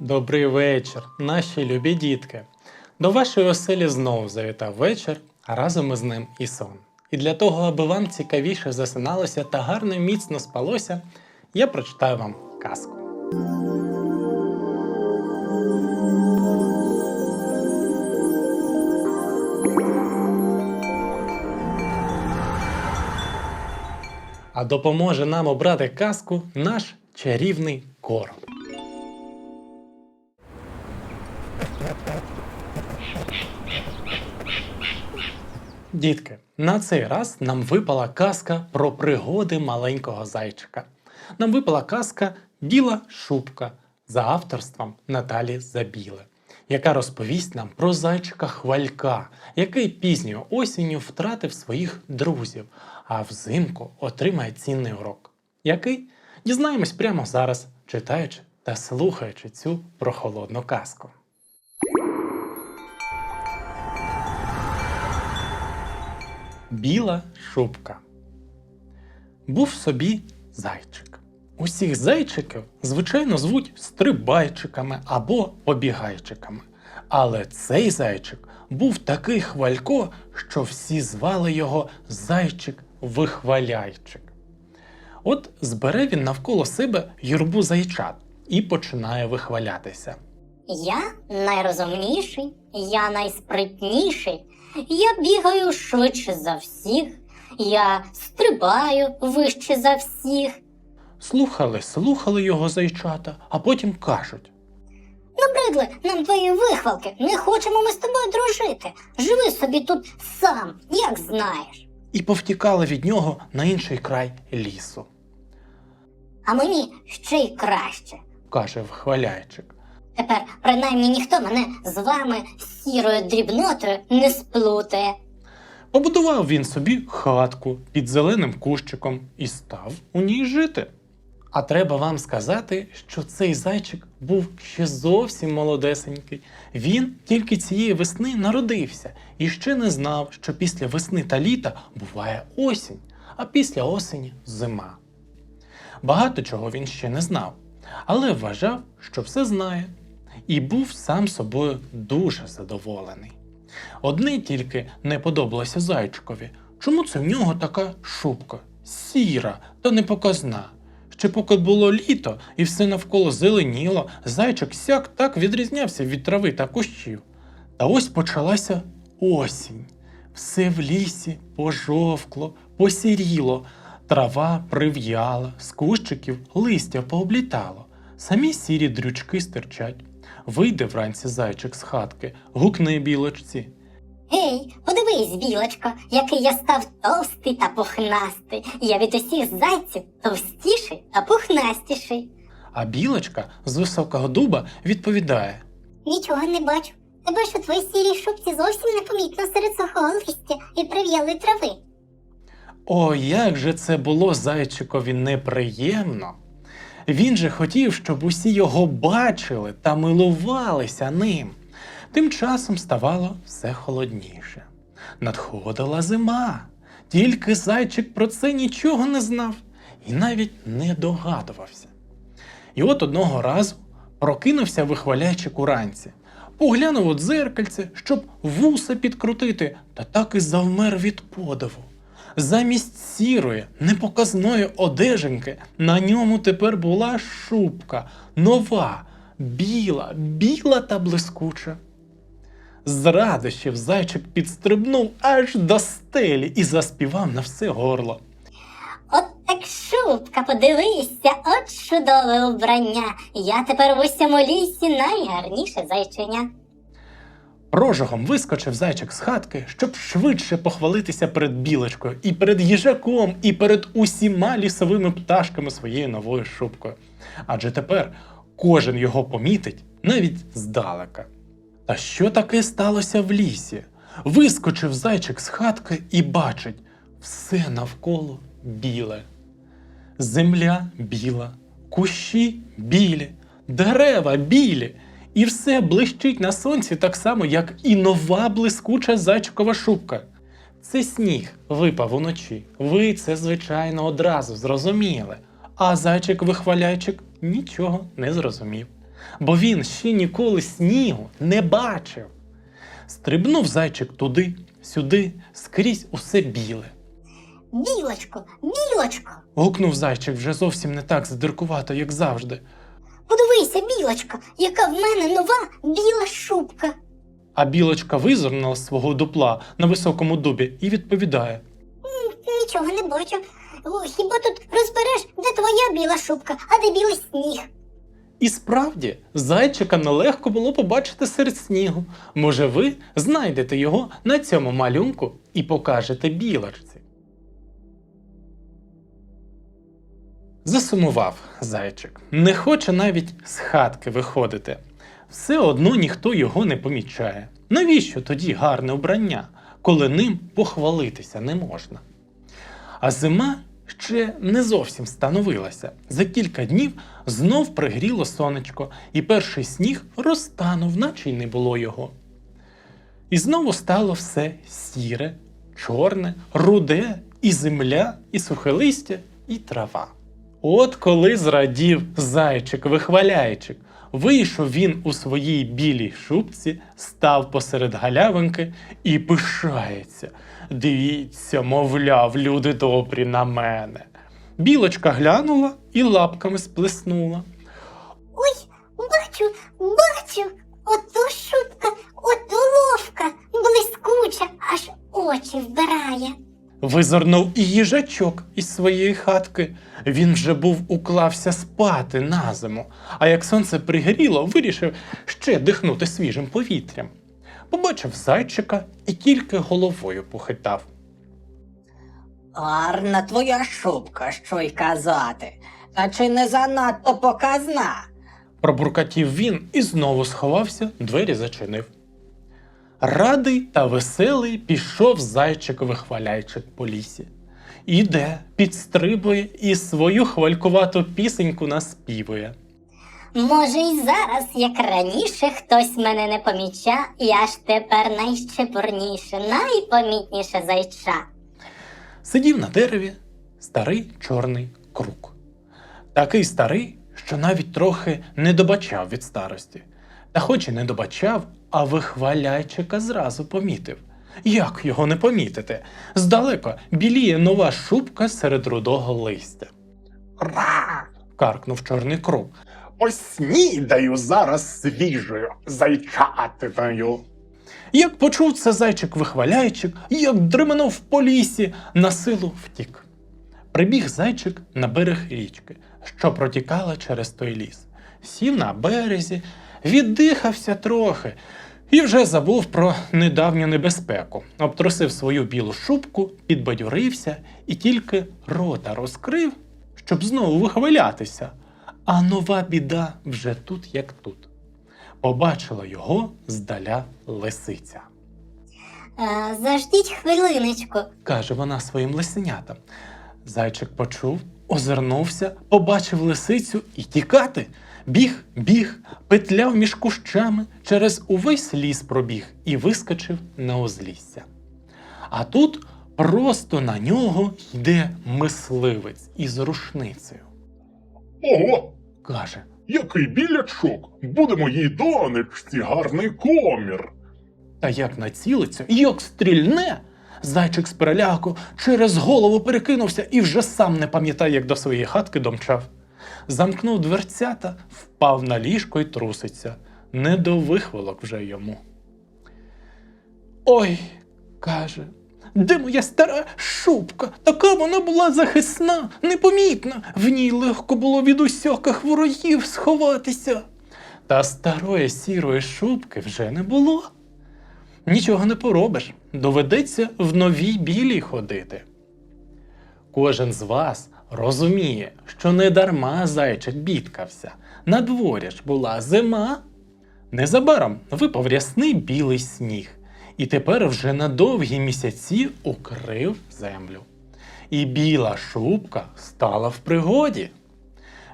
Добрий вечір, наші любі дітки. До вашої оселі знову завітав вечір, а разом із ним і сон. І для того, аби вам цікавіше засиналося та гарно і міцно спалося, я прочитаю вам казку. А допоможе нам обрати казку наш чарівний короб. Дітки, на цей раз нам випала казка про пригоди маленького зайчика. Нам випала казка Біла шубка за авторством Наталі Забіле, яка розповість нам про зайчика Хвалька, який пізньою осінню втратив своїх друзів, а взимку отримає цінний урок. Який? Дізнаємось прямо зараз, читаючи та слухаючи цю прохолодну казку. Біла шубка. Був собі зайчик. Усіх зайчиків, звичайно, звуть стрибайчиками або побігайчиками. Але цей зайчик був такий хвалько, що всі звали його зайчик-вихваляйчик. От збере він навколо себе юрбу зайчат і починає вихвалятися. Я найрозумніший, я найспритніший, я бігаю швидше за всіх, я стрибаю вище за всіх. Слухали, слухали його зайчата, а потім кажуть. Набридли нам твої вихвалки, не хочемо ми з тобою дружити. Живи собі тут сам, як знаєш. і повтікали від нього на інший край лісу, А мені ще й краще. каже вхваляйчик. Тепер принаймні ніхто мене з вами сірою дрібнотою не сплутає. Побудував він собі хатку під зеленим кущиком і став у ній жити. А треба вам сказати, що цей зайчик був ще зовсім молодесенький. Він тільки цієї весни народився і ще не знав, що після весни та літа буває осінь, а після осені зима. Багато чого він ще не знав, але вважав, що все знає, і був сам собою дуже задоволений. Одне тільки не подобалося зайчикові. Чому це в нього така шубка? Сіра та непоказна. Ще поки було літо і все навколо зеленіло, зайчик сяк так відрізнявся від трави та кущів. Та ось почалася осінь. Все в лісі пожовкло, посіріло, трава прив'яла, з кущиків листя пооблітало. Самі сірі дрючки стирчать. Вийде вранці зайчик з хатки, гукне білочці. Гей, подивись, білочко, який я став товстий та пухнастий. Я від усіх зайців товстіший та пухнастіший. А білочка з високого дуба відповідає: Нічого не бачу. Тебе ж у твоїй сірій шубці зовсім непомітно серед сухого листя і прив'ялої трави. О, як же це було зайчикові неприємно. Він же хотів, щоб усі його бачили та милувалися ним. Тим часом ставало все холодніше. Надходила зима. Тільки зайчик про це нічого не знав і навіть не догадувався. І от одного разу прокинувся вихвалячик уранці, поглянув у дзеркальце, щоб вуса підкрутити, та так і завмер від подиву. Замість сірої, непоказної одеженьки на ньому тепер була шубка, нова, біла, біла та блискуча. З радощів зайчик підстрибнув аж до стелі і заспівав на все горло. От так шубка, подивися, от чудове вбрання. Я тепер в усьому лісі найгарніше зайчиня. Рожогом вискочив зайчик з хатки, щоб швидше похвалитися перед білочкою, і перед їжаком, і перед усіма лісовими пташками своєю новою шубкою. Адже тепер кожен його помітить навіть здалека. Та що таке сталося в лісі? Вискочив зайчик з хатки і бачить все навколо біле. Земля біла, кущі білі, дерева білі, і все блищить на сонці так само, як і нова блискуча зайчикова шубка. Це сніг випав уночі. Ви це, звичайно, одразу зрозуміли. А зайчик-вихваляйчик нічого не зрозумів. бо він ще ніколи снігу не бачив. Стрибнув зайчик туди, сюди, скрізь усе біле. Білочко, білочко. Гукнув зайчик вже зовсім не так задиркувато, як завжди. Подивися, білочко, яка в мене нова біла шубка. А білочка визирнула з свого дупла на високому дубі і відповідає: Нічого не бачу. О, хіба тут розбереш, де твоя біла шубка, а де білий сніг? І справді, зайчика нелегко було побачити серед снігу. Може, ви знайдете його на цьому малюнку і покажете білочці. Засумував зайчик. Не хоче навіть з хатки виходити. Все одно ніхто його не помічає. Навіщо тоді гарне убрання, коли ним похвалитися не можна? А зима ще не зовсім становилася. За кілька днів знов пригріло сонечко, і перший сніг розтанув, наче й не було його. І знову стало все сіре, чорне, руде, і земля, і сухе листя, і трава. От коли зрадів зайчик-вихваляйчик, вийшов він у своїй білій шубці, став посеред галявинки і пишається. Дивіться, мовляв, люди добрі на мене. Білочка глянула і лапками сплеснула. Ой, бачу, бачу. Ото шубка, ото ловка, блискуча, аж очі вбирає. Визирнув і їжачок із своєї хатки. Він вже був уклався спати на зиму, а як сонце пригріло, вирішив ще дихнути свіжим повітрям. Побачив зайчика і тільки головою похитав. Гарна твоя шубка, що й казати. Та чи не занадто показна? Пробуркатів він і знову сховався, двері зачинив. Радий та веселий пішов зайчик вихваляйчик по лісі. Іде, підстрибує і свою хвалькувату пісеньку наспівує. Може, й зараз, як раніше, хтось мене не поміча, я ж тепер найщепурніше, найпомітніше зайча. Сидів на дереві старий чорний крук. Такий старий, що навіть трохи не добачав від старості. Та хоч і не добачав, а вихваляйчика зразу помітив. Як його не помітити? Здалека біліє нова шубка серед рудого листя. Ра! Каркнув чорний крук. Поснідаю зараз свіжою зайчатиною. Як почув це зайчик вихваляйчик, як дременув по лісі, на силу втік. Прибіг зайчик на берег річки, що протікала через той ліс. Сів на березі, віддихався трохи і вже забув про недавню небезпеку. Обтрусив свою білу шубку, підбадьорився і тільки рота розкрив, щоб знову вихвалятися. А нова біда вже тут, як тут. Побачила його здаля лисиця. Е, заждіть хвилиночку. каже вона своїм лисенятам. Зайчик почув, озирнувся, побачив лисицю і тікати. Біг, біг, петляв між кущами, через увесь ліс пробіг і вискочив на узлісся. А тут просто на нього йде мисливець із рушницею. Ого, Каже: який білячок! Буде моїй донечці гарний комір. Та як націлиться, як стрільне. Зайчик з переляку через голову перекинувся і вже сам не пам'ятає, як до своєї хатки домчав. Замкнув дверцята, впав на ліжко й труситься. Не до вихволок вже йому. Ой, каже, де моя стара шубка? Така вона була захисна, непомітна. В ній легко було від усяких ворогів сховатися. Та старої сірої шубки вже не було. Нічого не поробиш, доведеться в новій білій ходити. Кожен з вас розуміє, що не дарма зайчик бідкався. На дворі ж була зима. Незабаром випав рясний білий сніг, і тепер вже на довгі місяці укрив землю. І біла шубка стала в пригоді.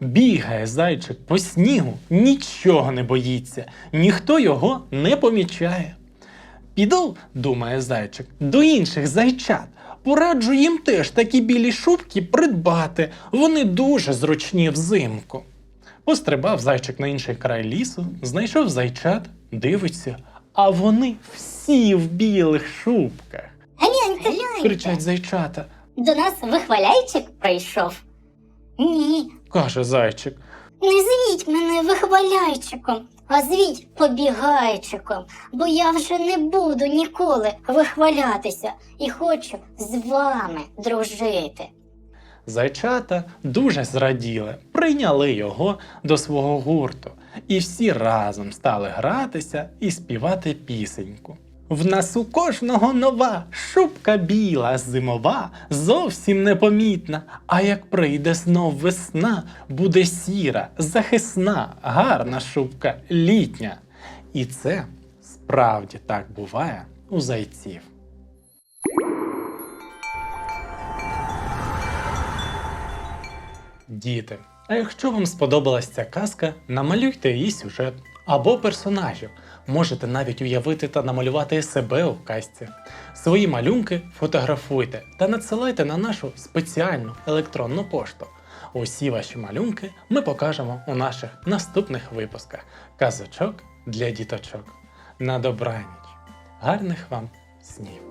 Бігає зайчик по снігу, нічого не боїться, ніхто його не помічає. Піду, думає зайчик, до інших зайчат. Пораджу їм теж такі білі шубки придбати. Вони дуже зручні взимку. Пострибав зайчик на інший край лісу, знайшов зайчат, дивиться, а вони всі в білих шубках. Гляньте, гляньте. Кричать зайчата. До нас вихваляйчик прийшов. Ні, Каже зайчик. не звіть мене вихваляйчиком, а звіть побігайчиком, бо я вже не буду ніколи вихвалятися і хочу з вами дружити. Зайчата дуже зраділи, прийняли його до свого гурту, і всі разом стали гратися і співати пісеньку. В нас у кожного нова, шубка біла, зимова, зовсім непомітна. А як прийде знов весна, буде сіра, захисна, гарна шубка літня. І це справді так буває у зайців. Діти, а якщо вам сподобалась ця казка, намалюйте її сюжет або персонажів. Можете навіть уявити та намалювати себе у казці. Свої малюнки фотографуйте та надсилайте на нашу спеціальну електронну пошту. Усі ваші малюнки ми покажемо у наших наступних випусках казочок для діточок. На добраніч! Гарних вам снів!